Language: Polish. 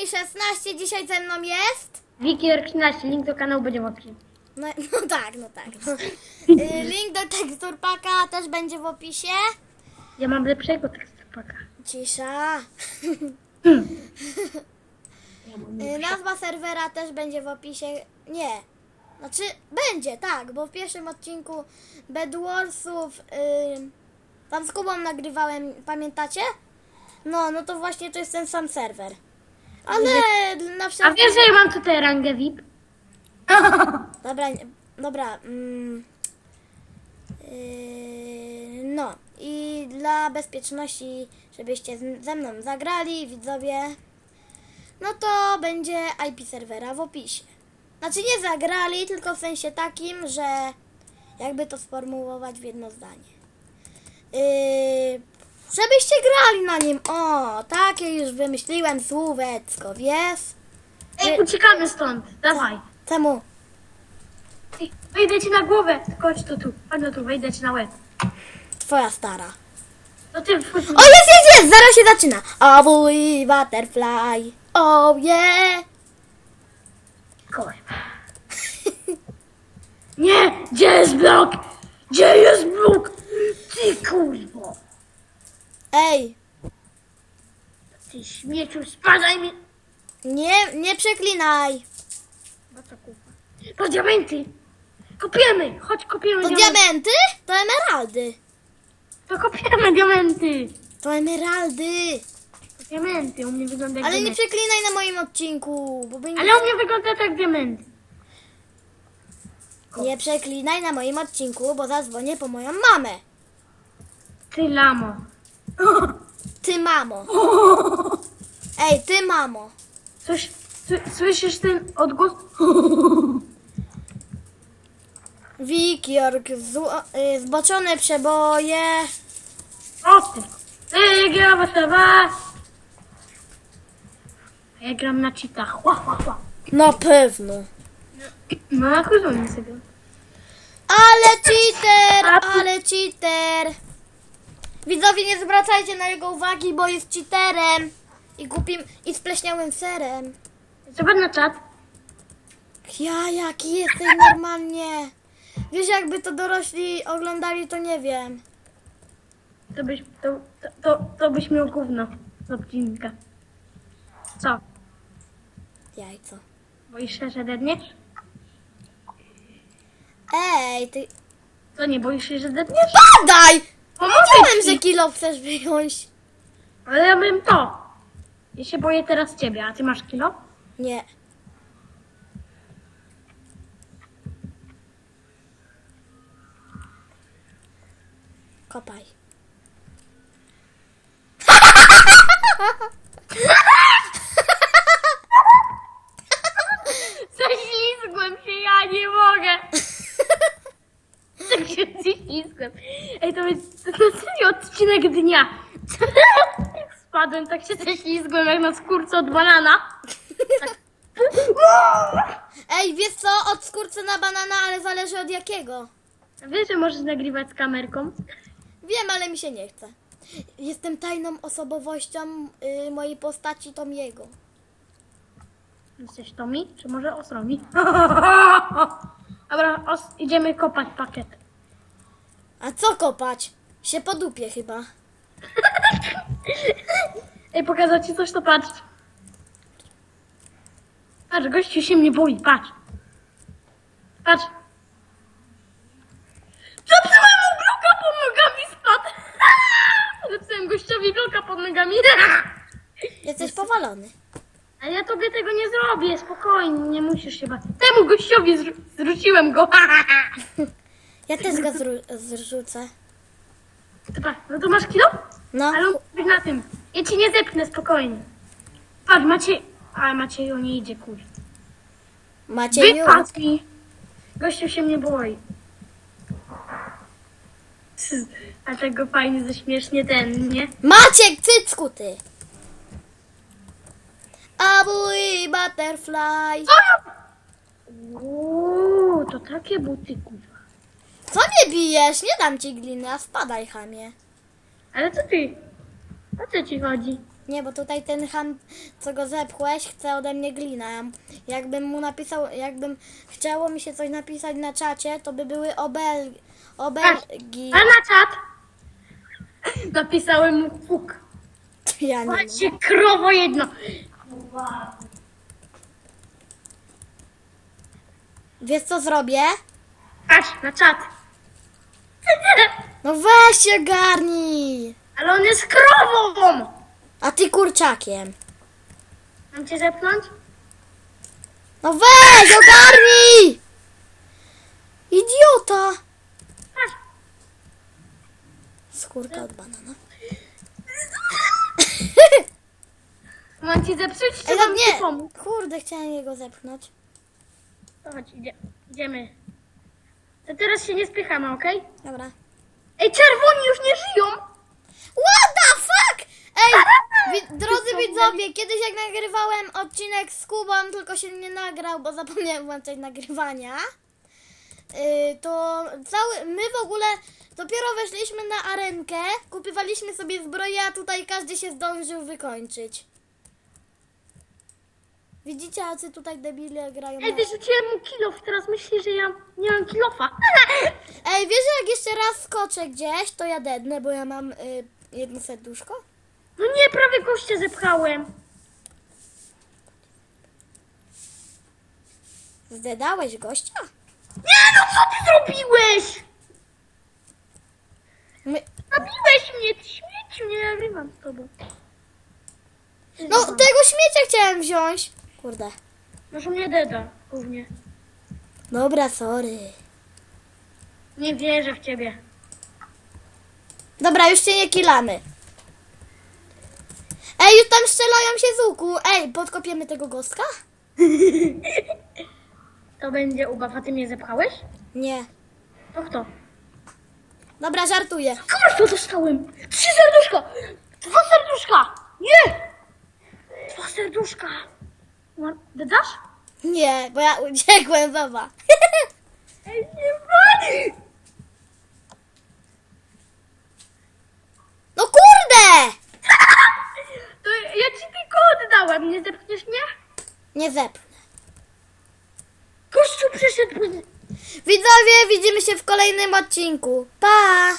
mi 16, dzisiaj ze mną jest. Wikier 13, link do kanału będzie w opisie. No, no tak, no tak. No. Y, Link do teksturpaka też będzie w opisie. Ja mam lepszego teksturpaka. Cisza. Ja mam Y, Nazwa serwera też będzie w opisie. Nie. Znaczy, będzie, tak, bo w pierwszym odcinku Bedwarsów y, tam z Kubą nagrywałem, pamiętacie? No, no to właśnie to jest ten sam serwer. Ale na A wszelki... wiesz, że ja mam tutaj rangę VIP? Dobra, nie- dobra. Mm, yy, no i dla bezpieczności, żebyście z- ze mną zagrali, widzowie, no to będzie IP serwera w opisie. Znaczy nie zagrali, tylko w sensie takim, że jakby to sformułować w jedno zdanie. Yy, żebyście grali na nim. O, takie już wymyśliłem słówecko, wiesz? Ej, uciekamy stąd. Dawaj. Czemu? Ej, wejdę ci na głowę. Chodź to tu. Chodź tu, wejdę ci na łeb. Twoja stara. No ty wchodź. O, jest, jest, jest! Zaraz się zaczyna. O, wuj, butterfly. Oh, yeah. Kołem. Nie! Gdzie jest blok? Gdzie jest blok? Ty kurwo! Ej, Ty śmieciu, spadaj mi! nie, nie przeklinaj. No co kurwa? Po diamenty! Kopiemy! Chodź, kopiemy To diamenty! diamenty? To emeraldy. To kopiemy diamenty! To emeraldy. Diamenty, u mnie wygląda jak Ale nie diamenty. przeklinaj na moim odcinku, bo by nie... Ale u mnie wygląda tak diamenty. Nie przeklinaj na moim odcinku, bo zadzwonię po moją mamę. Ty lamo. Ty mamo. Ej, ty mamo. Coś, słyszysz ten odgłos? Wikiorg, zło, y, zboczone przeboje. O ty! Ty, gra was Ja gram na cheatach. Ła, ła, ła. Na pewno. No na kuzonie sobie. Ale cheater, ale cheater. Widzowie, nie zwracajcie na jego uwagi, bo jest cheaterem. I głupim, i spleśniałym serem. Zobacz na czat. Ja, jaki jesteś normalnie. Wiesz, jakby to dorośli oglądali, to nie wiem. To byś, to, to, to, to byś miał gówno z odcinka. Co? Jajco. Boisz się, że dedniesz? Ej, ty... Co, nie boisz się, że dedniesz? Padaj! Pomogę Wiedziałem, ci. że kilo chcesz wyjąć. Ale ja bym to. Ja się boję teraz ciebie, a ty masz kilo? Nie. Kopaj. Ześlizgłem się, ja nie mogę. Tak się ześlizgłem. Ej, to jest to jest serio odcinek dnia. Spadłem, tak się ześlizgłem jak na skórce od banana. Tak. Ej, wiesz co? Od skórce na banana, ale zależy od jakiego. Wiesz, że możesz nagrywać z kamerką? Wiem, ale mi się nie chce. Jestem tajną osobowością y, mojej postaci Tomiego. Jesteś Tomi, czy może Osromi? Dobra, os, idziemy kopać pakiet. A co kopać? Się po dupie chyba. Ej, pokazać ci coś, to patrz. Patrz, gościu się mnie boi, patrz. Patrz. Zepsułem mu bloka pod nogami, spadł. Zepsułem gościowi bloka pod nogami. Jesteś powalony. A ja tobie tego nie zrobię, spokojnie, nie musisz się bać. Temu gościowi zrzu- zrzuciłem go. Ja też go zrzucę. Dobra, no to masz kilo? No, Ale być na tym. Ja ci nie zepnę, spokojnie. Patrz, Maciej... A, Macieju nie idzie, kurwa. Macieju. Wypadł mi. Gościu się mnie boi. A tego fajnie, że śmiesznie ten, nie? Maciek, cycku ty! Abuj, butterfly. Uuu, to takie buty, kurwa. Co mnie bijesz? Nie dam ci gliny, a spadaj, chamie. Ale co ty? O co ci chodzi? Nie, bo tutaj ten ham, co go zepchłeś, chce ode mnie glina. Jakbym mu napisał, jakbym chciało mi się coś napisać na czacie, to by były obel, obelgi. A na czat napisałem mu fuk. Ja nie. Macie krowo jedno. Wiesz co zrobię? Patrz, na czat. No weź się garnij! Ale on jest krową! A ty kurczakiem. Mam cię zepchnąć? No weź, ogarnij! Idiota! Skórka od banana. Mam ci zepsuć, czy Ej, mam no ci nie! pomóc? Kurde, chciałem jego zepchnąć. Chodź, idzie, idziemy. To teraz się nie spychamy, okej? Dobra. Ej, czerwoni już nie żyją! What the fuck? Ej, wi- drodzy widzowie, kiedyś jak nagrywałem odcinek z Kubą, tylko się nie nagrał, bo zapomniałem włączyć nagrywania, yy, to cały, my w ogóle dopiero weszliśmy na arenkę, kupywaliśmy sobie zbroję, a tutaj każdy się zdążył wykończyć. Widzicie, jacy tutaj debile grają? Ej, wyrzuciłem mu kilof, teraz myśli, że ja nie mam kilofa. Ej, wiesz, że jak jeszcze raz skoczę gdzieś, to ja dednę, bo ja mam y, jedno serduszko? No nie, prawie gościa zepchałem. Zdedałeś gościa? Nie, no co ty zrobiłeś? My... Zabiłeś mnie, ty śmieciu, nie nagrywam z tobą. No, tego śmiecia chciałem wziąć. Kurde. Może mnie deda, głównie. Dobra, sorry. Nie wierzę w ciebie. Dobra, już się nie kilamy. Ej, już tam strzelają się z łuku. Ej, podkopiemy tego gostka? To będzie ubaw, a ty mnie zepchałeś? Nie. To kto? Dobra, żartuję. Kurwa, dostałem! Trzy serduszka! Dwa serduszka! Nie! Dwa serduszka! No, Dodasz? Nie, bo ja uciekłem, zobacz. Ej, nie wali! No kurde! To ja ci tylko oddałem, nie zepchniesz mnie? Nie zepnę. Kościół przyszedł. Widzowie, widzimy się w kolejnym odcinku. Pa!